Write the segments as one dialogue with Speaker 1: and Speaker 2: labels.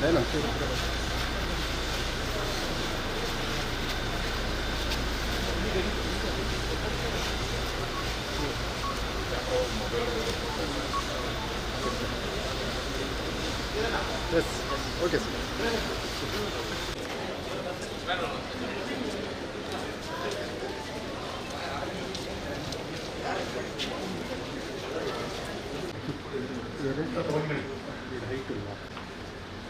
Speaker 1: 来两次。
Speaker 2: Yes, okay.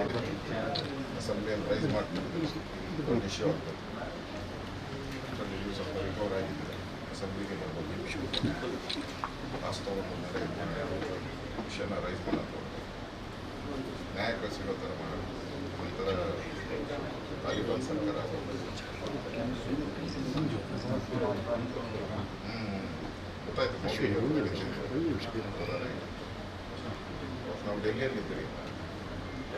Speaker 2: ಒಂದೇ
Speaker 3: ಅಸೆಂಬ್ಲಿಯಲ್ಲಿ rice ಒಂದು issue ಆಗ್ತದೆ. ಅದರಲ್ಲಿ ನೀವು ಸ್ವಲ್ಪ ರಿಕವರ್ ಆಗಿದ್ದರೆ ಅಸೆಂಬ್ಲಿಗೆ ಬರ್ಬೋದು ವಾಸ್ತವವನ್ನು ವಿಷಯನ ರೈಸ್ ಮಾಡೋದು ನ್ಯಾಯಕ್ಕೆ ಸಿಗೋ ಥರ ಮಾಡೋದು ಒಂಥರ ತಾಲಿಬಾನ್ ಸರ್ಕಾರ ಗೊತ್ತಾಯ್ತು. ನಾವು ಡೆಲ್ಲಿಯಲ್ಲಿದ್ದೀರಿ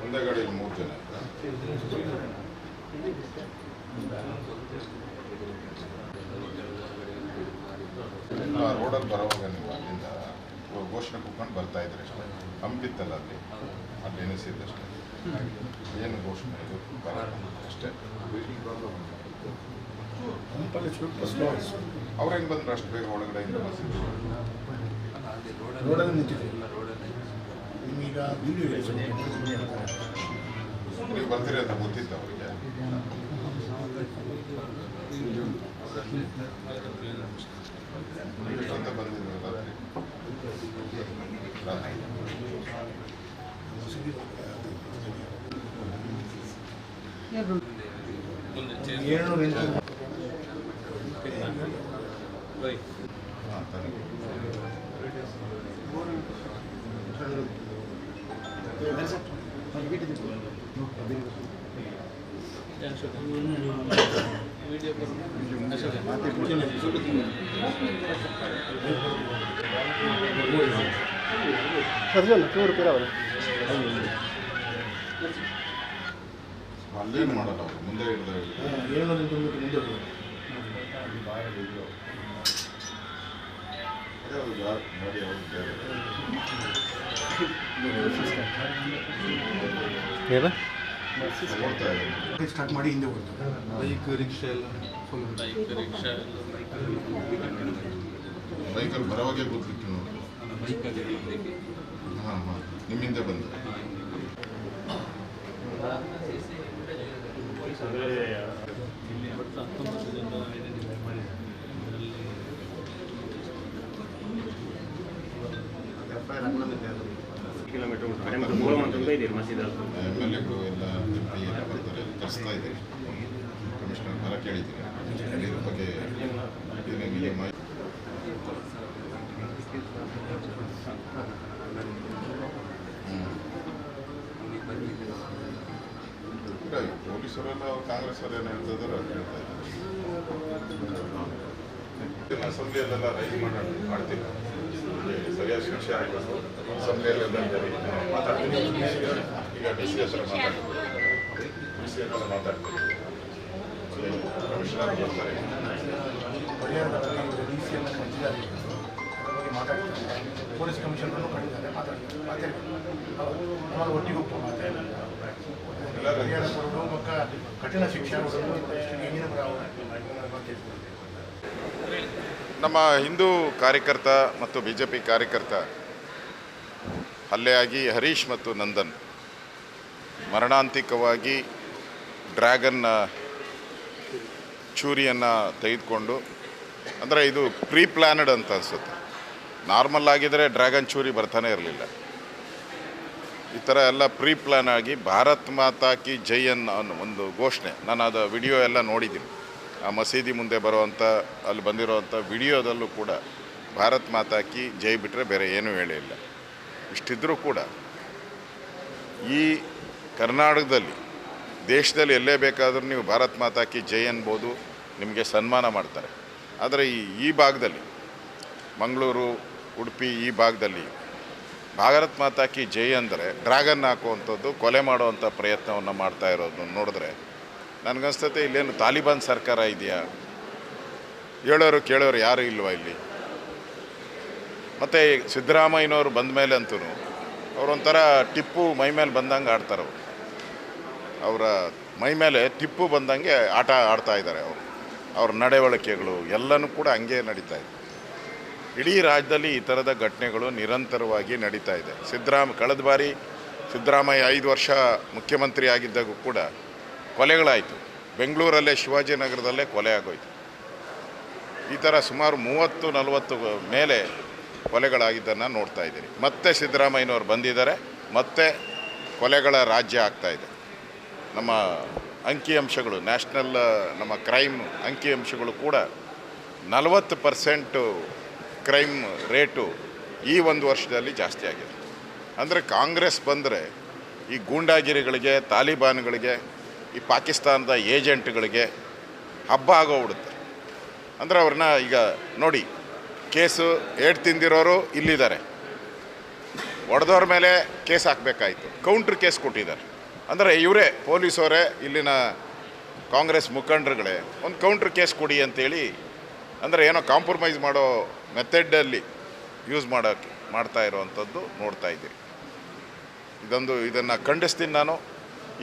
Speaker 3: ಒಂದೇ ಗಾಡಿಯಲ್ಲಿ ಮೂರು ಜನ. ರೋಡಲ್ಲಿ ಬರೋವಾಗ ನೀವು ಅಲ್ಲಿಂದ ಘೋಷಣೆ ಕೂತ್ಕೊಂಡು ಬರ್ತಾ ಇದ್ರಿ ಅಷ್ಟೇ. ಹಂಪಿತ್ತಲ್ಲ ಅಲ್ಲಿ? ಅಲ್ಲಿ ಎನಿಸಿದ್ದಷ್ಟೇ ಏನು ಘೋಷಣೆ ಇದು? ಅಷ್ಟೇ. ಅವ್ರು ಹೆಂಗೆ ಬಂದ್ರು ಅಷ್ಟು ಬೇಗ ಒಳಗಡೆ ಇಂದ ಬಸ್ಸಿದ್ದು
Speaker 1: ರೋಡಲ್ಲಿ ನಿಂತಿದೆ. ನಿಮೀಗ ವಿಡಿಯೋ
Speaker 3: ನೀವು ಬರ್ತೀರಿ ಅಂತ ಗೊತ್ತಿತ್ತು ಅವರಿಗೆ. ಎಷ್ಟೊತ್ತ ಬಂದಿದ್ರು ರಾತ್ರಿ. ರಾತ್ರಿ.
Speaker 1: ಏಳ್ನೂರ ಎಂಟು
Speaker 2: ರೈಟ್ ವಿಡಿಯೋ
Speaker 1: ಸರ್ಜನ್ ಚೂರು ಪಿರವಲ್ಲ
Speaker 3: ಅಲ್ಲೇನು ಮಾಡಲ್ಲ ಅವರು ಮುಂದೆ
Speaker 1: ಮುಂದೆ ಸ್ಟಾರ್ಟ್ ಮಾಡಿ ಹಿಂದೆ ಹೋಗ್ತು
Speaker 2: ಬೈಕ್ ರಿಕ್ಷಾ ಎಲ್ಲ ಫುಲ್ ಬೈಕ್ ರಿಕ್ಷಾ ಎಲ್ಲ
Speaker 3: ಬೈಕಲ್ಲಿ ಬರೋವಾಗೆ ಗೊತ್ತಿತ್ತು ನೋಡಿ.
Speaker 2: ಬೈಕಲ್ಲಿ
Speaker 3: ಹಾಂ ಹಾಂ. ನಿಮ್ಮಿಂದ ಬಂದು.
Speaker 2: ಇಲ್ಲಿ ಹತ್ತೊಂಬತ್ತು ಜನ ಐಡೆಂಟಿಫೈ ಮಾಡಿದ್ದಾರೆ ಅದರಲ್ಲಿ
Speaker 4: ಕಿಲೋಮೀಟರ್
Speaker 3: ಎಂ ಎಲ್ ಎಗಳು ಎಲ್ಲ ಎಂ ಪಿ ಎಲ್ಲ ಬರ್ತಾರೆ ತರಿಸ್ತಾ ಇದ್ದೀರಿ. ಕಮಿಷನರ್ ಬರ ಕೇಳಿದ್ದೀರಿ ಇದ್ರ ಬಗ್ಗೆ ಏನೇನಿದೆ ಮಾಹಿತಿ? ಈ ಪೊಲೀಸರೆಲ್ಲ ಕಾಂಗ್ರೆಸ್ ಅವ್ರು ಏನು ಹೇಳ್ತಿದಾರೋ ಅದು ಹೇಳ್ತಾ ಇದ್ದಾರೆ. ಅಸೆಂಬ್ಲಿಯಲ್ಲೆಲ್ಲ ಮಾಡೋಣ ಮಾಡ್ತೀವಿ ಸರಿಯಾದ ಶಿಕ್ಷೆ ಆಗಬೇಕು ಅಸೆಂಬ್ಲಿಯಲ್ಲೆಲ್ಲ ಮಾತಾಡ್ತೀನಿ. ಈಗ ಡಿ ಸಿ ಹತ್ರ ಮಾತಾಡ್ತೀನಿ ಡಿ ಸಿ ಹತ್ರ ಮಾತಾಡ್ತೀನಿ ಕಮಿಷನರ್ ಬರ್ತಾರೆ
Speaker 1: ಪರಿಹಾರದ ಡಿ ಸಿ ಎಲ್ಲ ಬಗ್ಗೆ ಮಾತಾಡ್ತಾರೆ ಪೊಲೀಸ್ ಕಮಿಷನರ್ನು ಕಂಡಿದ್ದಾರೆ ಮಾತಾಡ್ತಾರೆ ಮಾತಾಡ್ತಾರೆ ಒಟ್ಟಿಗೆ ಮಾತಾಡ್ತಾರೆ ಕಠಿಣ ಶಿಕ್ಷೆ ಕೊಡೋದು ಬಗ್ಗೆ
Speaker 3: ನಮ್ಮ ಹಿಂದೂ ಕಾರ್ಯಕರ್ತ ಮತ್ತು ಬಿ ಜೆ ಪಿ ಕಾರ್ಯಕರ್ತ ಹಲ್ಲೆಯಾಗಿ ಹರೀಶ್ ಮತ್ತು ನಂದನ್ ಮರಣಾಂತಿಕವಾಗಿ ಡ್ರ್ಯಾಗನ್ ಚೂರಿಯನ್ನು ತೆಗೆದುಕೊಂಡು, ಅಂದರೆ ಇದು ಪ್ರೀ ಪ್ಲ್ಯಾನಡ್ ಅಂತ ಅನಿಸುತ್ತೆ. ನಾರ್ಮಲ್ ಆಗಿದ್ದರೆ ಡ್ರ್ಯಾಗನ್ ಚೂರಿ ಬರ್ತಾನೆ ಇರಲಿಲ್ಲ. ಈ ಥರ ಎಲ್ಲ ಪ್ರೀ ಪ್ಲ್ಯಾನ್ ಆಗಿ ಭಾರತ್ ಮಾತಾ ಕಿ ಜೈ ಅನ್ನೋ ಒಂದು ಘೋಷಣೆ. ನಾನು ಅದು ವಿಡಿಯೋ ಎಲ್ಲ ನೋಡಿದ್ದೀನಿ. ಆ ಮಸೀದಿ ಮುಂದೆ ಬರುವಂಥ ಅಲ್ಲಿ ಬಂದಿರುವಂಥ ವಿಡಿಯೋದಲ್ಲೂ ಕೂಡ ಭಾರತ್ ಮಾತಾಕಿ ಜೈ ಬಿಟ್ಟರೆ ಬೇರೆ ಏನೂ ಹೇಳಿಲ್ಲ ಇಷ್ಟಿದ್ರೂ ಕೂಡ ಈ ಕರ್ನಾಟಕದಲ್ಲಿ, ದೇಶದಲ್ಲಿ ಎಲ್ಲೇ ಬೇಕಾದರೂ ನೀವು ಭಾರತ್ ಮಾತಾಕಿ ಜೈ ಅನ್ಬೋದು, ನಿಮಗೆ ಸನ್ಮಾನ ಮಾಡ್ತಾರೆ. ಆದರೆ ಈ ಈ ಭಾಗದಲ್ಲಿ, ಮಂಗಳೂರು, ಉಡುಪಿ ಈ ಭಾಗದಲ್ಲಿ ಭಾರತ್ ಮಾತಾಕಿ ಜೈ ಅಂದರೆ ಡ್ರ್ಯಾಗನ್ ಹಾಕುವಂಥದ್ದು, ಕೊಲೆ ಮಾಡುವಂಥ ಪ್ರಯತ್ನವನ್ನು ಮಾಡ್ತಾ ಇರೋದು ನೋಡಿದ್ರೆ ನನಗನ್ಸ್ತತೆ ಇಲ್ಲೇನು ತಾಲಿಬಾನ್ ಸರ್ಕಾರ ಇದೆಯಾ? ಹೇಳೋರು ಕೇಳೋರು ಯಾರು ಇಲ್ವಾ ಇಲ್ಲಿ? ಮತ್ತು ಸಿದ್ದರಾಮಯ್ಯನವರು ಬಂದ ಮೇಲೆ ಅಂತೂ ಅವರೊಂಥರ ಟಿಪ್ಪು ಮೈ ಮೇಲೆ ಬಂದಂಗೆ ಆಡ್ತಾರೆ ಅವರು. ಅವರ ಮೈ ಮೇಲೆ ಟಿಪ್ಪು ಬಂದಂಗೆ ಆಟ ಆಡ್ತಾ ಇದ್ದಾರೆ ಅವರು. ಅವ್ರ ನಡವಳಿಕೆಗಳು ಎಲ್ಲನೂ ಕೂಡ ಹಂಗೆ ನಡೀತಾ ಇದೆ. ಇಡೀ ರಾಜ್ಯದಲ್ಲಿ ಈ ಥರದ ಘಟನೆಗಳು ನಿರಂತರವಾಗಿ ನಡೀತಾ ಇದೆ. ಸಿದ್ದರಾಮ, ಕಳೆದ ಬಾರಿ ಸಿದ್ದರಾಮಯ್ಯ ಐದು ವರ್ಷ ಮುಖ್ಯಮಂತ್ರಿ ಆಗಿದ್ದಾಗೂ ಕೂಡ ಕೊಲೆಗಳಾಯಿತು. ಬೆಂಗಳೂರಲ್ಲೇ, ಶಿವಾಜಿನಗರದಲ್ಲೇ ಕೊಲೆ ಆಗೋಯ್ತು. ಈ ಥರ ಸುಮಾರು ಮೂವತ್ತು, ನಲವತ್ತು ಮೇಲೆ ಕೊಲೆಗಳಾಗಿದ್ದನ್ನು ನೋಡ್ತಾ ಇದ್ದೀರಿ. ಮತ್ತೆ ಸಿದ್ದರಾಮಯ್ಯನವ್ರು ಬಂದಿದ್ದಾರೆ. ಮತ್ತೆ ಕೊಲೆಗಳ ರಾಜ್ಯ ಆಗ್ತಾ ಇದೆ. ನಮ್ಮ ಅಂಕಿಅಂಶಗಳು ನ್ಯಾಷನಲ್, ನಮ್ಮ ಕ್ರೈಮ್ ಅಂಕಿಅಂಶಗಳು ಕೂಡ ನಲವತ್ತು ಪರ್ಸೆಂಟು ಕ್ರೈಮ್ ರೇಟು ಈ ಒಂದು ವರ್ಷದಲ್ಲಿ ಜಾಸ್ತಿ ಆಗಿದೆ. ಅಂದರೆ ಕಾಂಗ್ರೆಸ್ ಬಂದರೆ ಈ ಗೂಂಡಾಗಿರಿಗಳಿಗೆ, ತಾಲಿಬಾನ್ಗಳಿಗೆ ಈ ಪಾಕಿಸ್ತಾನದ ಏಜೆಂಟ್ಗಳಿಗೆ ಹಬ್ಬ ಆಗೋಗ್ಬಿಡುತ್ತೆ. ಅಂದರೆ ಅವ್ರನ್ನ ಈಗ ನೋಡಿ, ಕೇಸು ಏಟ್ ತಿಂದಿರೋರು ಇಲ್ಲಿದ್ದಾರೆ. ಹೊಡೆದವ್ರ ಮೇಲೆ ಕೇಸ್ ಹಾಕಬೇಕಾಯಿತು. ಕೌಂಟ್ರ್ ಕೇಸ್ ಕೊಟ್ಟಿದ್ದಾರೆ. ಅಂದರೆ ಇವರೇ ಪೊಲೀಸವರೇ, ಇಲ್ಲಿನ ಕಾಂಗ್ರೆಸ್ ಮುಖಂಡರುಗಳೇ, ಒಂದು ಕೌಂಟ್ರ್ ಕೇಸ್ ಕೊಡಿ ಅಂತೇಳಿ, ಅಂದರೆ ಏನೋ ಕಾಂಪ್ರಮೈಸ್ ಮಾಡೋ ಮೆಥಡಲ್ಲಿ ಯೂಸ್ ಮಾಡೋಕ್ಕೆ, ಮಾಡ್ತಾ ಇರೋವಂಥದ್ದು ನೋಡ್ತಾ ಇದ್ದೀವಿ ಇದೊಂದು, ಇದನ್ನು ಖಂಡಿಸ್ತೀನಿ ನಾನು.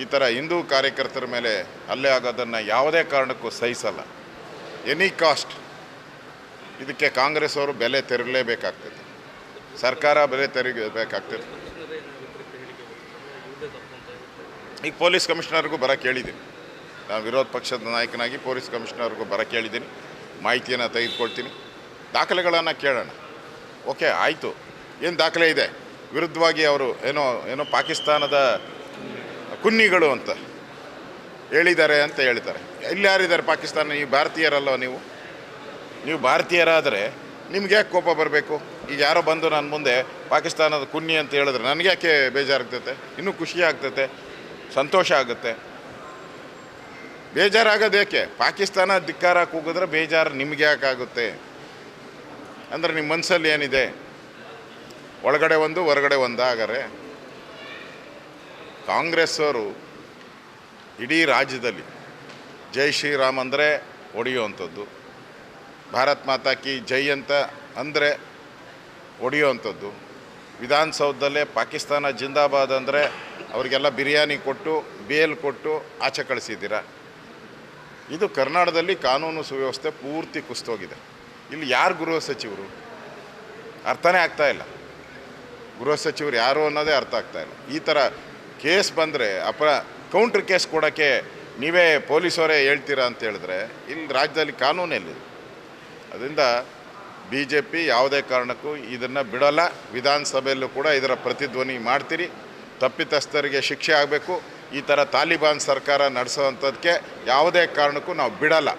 Speaker 3: ಈ ಥರ ಹಿಂದೂ ಕಾರ್ಯಕರ್ತರ ಮೇಲೆ ಹಲ್ಲೆ ಆಗೋದನ್ನು ಯಾವುದೇ ಕಾರಣಕ್ಕೂ ಸಹಿಸಲ್ಲ. ಎನಿ ಕಾಸ್ಟ್ ಇದಕ್ಕೆ ಕಾಂಗ್ರೆಸ್ ಅವರು ಬೆಲೆ ತೆರಲೇಬೇಕಾಗ್ತದೆ. ಸರ್ಕಾರ ಬೆಲೆ ತೆರಬೇಕಾಗ್ತದೆ ಈಗ ಪೊಲೀಸ್ ಕಮಿಷನರ್ಗೂ ಬರ ಕೇಳಿದ್ದೀನಿ. ನಾನು ವಿರೋಧ ಪಕ್ಷದ ನಾಯಕನಾಗಿ ಪೊಲೀಸ್ ಕಮಿಷನರ್ಗೂ ಬರ ಕೇಳಿದ್ದೀನಿ. ಮಾಹಿತಿಯನ್ನು ತೆಗೆದುಕೊಳ್ತೀನಿ. ದಾಖಲೆಗಳನ್ನು ಕೇಳೋಣ. ಓಕೆ ಆಯಿತು. ಏನು ದಾಖಲೆ ಇದೆ? ವಿರುದ್ಧವಾಗಿ ಅವರು ಏನೋ ಏನೋ ಪಾಕಿಸ್ತಾನದ ಕುನ್ನಿಗಳು ಅಂತ ಹೇಳಿದ್ದಾರೆ ಅಂತ ಹೇಳ್ತಾರೆ ಇಲ್ಲಿ ಯಾರಿದ್ದಾರೆ ಪಾಕಿಸ್ತಾನ? ನೀವು ಭಾರತೀಯರಲ್ಲ ನೀವು? ನೀವು ಭಾರತೀಯರಾದರೆ ನಿಮ್ಗೆ ಯಾಕೆ ಕೋಪ ಬರಬೇಕು? ಈಗ ಯಾರೋ ಬಂದು ನನ್ನ ಮುಂದೆ ಪಾಕಿಸ್ತಾನದ ಕುನ್ನಿ ಅಂತ ಹೇಳಿದ್ರೆ ನನಗೆ ಯಾಕೆ ಬೇಜಾರಾಗ್ತೈತೆ? ಇನ್ನೂ ಖುಷಿ ಆಗ್ತೈತೆ? ಸಂತೋಷ ಆಗುತ್ತೆ? ಬೇಜಾರಾಗೋದು ಯಾಕೆ? ಪಾಕಿಸ್ತಾನ ಧಿಕ್ಕಾರ ಕೂಗಿದ್ರೆ ಬೇಜಾರು ನಿಮ್ಗೆ ಯಾಕಾಗುತ್ತೆ? ಅಂದರೆ ನಿಮ್ಮ ಮನಸ್ಸಲ್ಲಿ ಏನಿದೆ? ಒಳಗಡೆ ಒಂದು, ಹೊರಗಡೆ ಒಂದು ಆಗರೆ ಕಾಂಗ್ರೆಸ್ ಅವರು ಇಡೀ ರಾಜ್ಯದಲ್ಲಿ ಜೈ ಶ್ರೀರಾಮ್ ಅಂದರೆ ಒಡೆಯುವಂಥದ್ದು, ಭಾರತ್ ಮಾತಾ ಕಿ ಜೈ ಅಂತ ಅಂದರೆ ಒಡೆಯುವಂಥದ್ದು. ವಿಧಾನಸೌಧದಲ್ಲೇ ಪಾಕಿಸ್ತಾನ ಜಿಂದಾಬಾದ್ ಅಂದರೆ ಅವರಿಗೆಲ್ಲ ಬಿರಿಯಾನಿ ಕೊಟ್ಟು, ಬೇಲ್ ಕೊಟ್ಟು ಆಚೆ ಕಳಿಸಿದ್ದೀರ. ಇದು ಕರ್ನಾಟಕದಲ್ಲಿ ಕಾನೂನು ಸುವ್ಯವಸ್ಥೆ ಪೂರ್ತಿ ಕುಸ್ತೋಗಿದೆ ಇಲ್ಲಿ ಯಾರು ಗೃಹ ಸಚಿವರು? ಅರ್ಥನೇ ಆಗ್ತಾ ಇಲ್ಲ. ಗೃಹ ಸಚಿವರು ಯಾರು ಅನ್ನೋದೇ ಅರ್ಥ ಆಗ್ತಾ ಇಲ್ಲ. ಈ ಥರ ಕೇಸ್ ಬಂದರೆ ಅಪ ಕೌಂಟ್ರ್ ಕೇಸ್ ಕೊಡೋಕ್ಕೆ ನೀವೇ ಪೊಲೀಸವರೇ ಹೇಳ್ತೀರಾ ಅಂತ ಹೇಳಿದ್ರೆ ಇಲ್ಲಿ ರಾಜ್ಯದಲ್ಲಿ ಕಾನೂನು ಎಲ್ಲಿದೆ ಅದರಿಂದ ಬಿ ಜೆ ಪಿ ಯಾವುದೇ ಕಾರಣಕ್ಕೂ ಇದನ್ನು ಬಿಡೋಲ್ಲ. ವಿಧಾನಸಭೆಯಲ್ಲೂ ಕೂಡ ಇದರ ಪ್ರತಿಧ್ವನಿ ಮಾಡ್ತೀರಿ. ತಪ್ಪಿತಸ್ಥರಿಗೆ ಶಿಕ್ಷೆ ಆಗಬೇಕು. ಈ ಥರ ತಾಲಿಬಾನ್ ಸರ್ಕಾರ ನಡೆಸೋವಂಥದ್ದಕ್ಕೆ ಯಾವುದೇ ಕಾರಣಕ್ಕೂ ನಾವು ಬಿಡಲ್ಲ.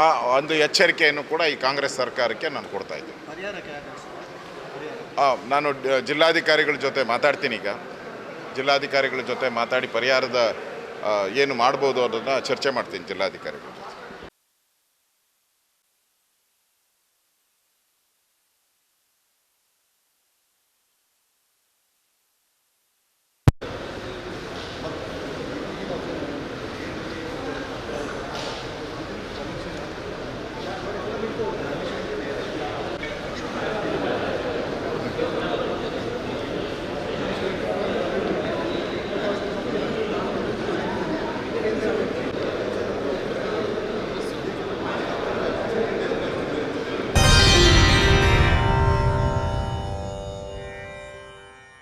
Speaker 3: ಆ ಒಂದು ಎಚ್ಚರಿಕೆಯನ್ನು ಕೂಡ ಈ ಕಾಂಗ್ರೆಸ್ ಸರ್ಕಾರಕ್ಕೆ ನಾನು ಕೊಡ್ತಾ ಇದ್ದೀನಿ. ನಾನು ಜಿಲ್ಲಾಧಿಕಾರಿಗಳ ಜೊತೆ ಮಾತಾಡ್ತೀನಿ ಈಗ. ಜಿಲ್ಲಾಧಿಕಾರಿಗಳ ಜೊತೆ ಮಾತಾಡಿ ಪರಿಹಾರದ ಏನು ಮಾಡ್ಬೋದು ಅನ್ನೋದನ್ನು ಚರ್ಚೆ ಮಾಡ್ತೀನಿ ಜಿಲ್ಲಾಧಿಕಾರಿಗಳು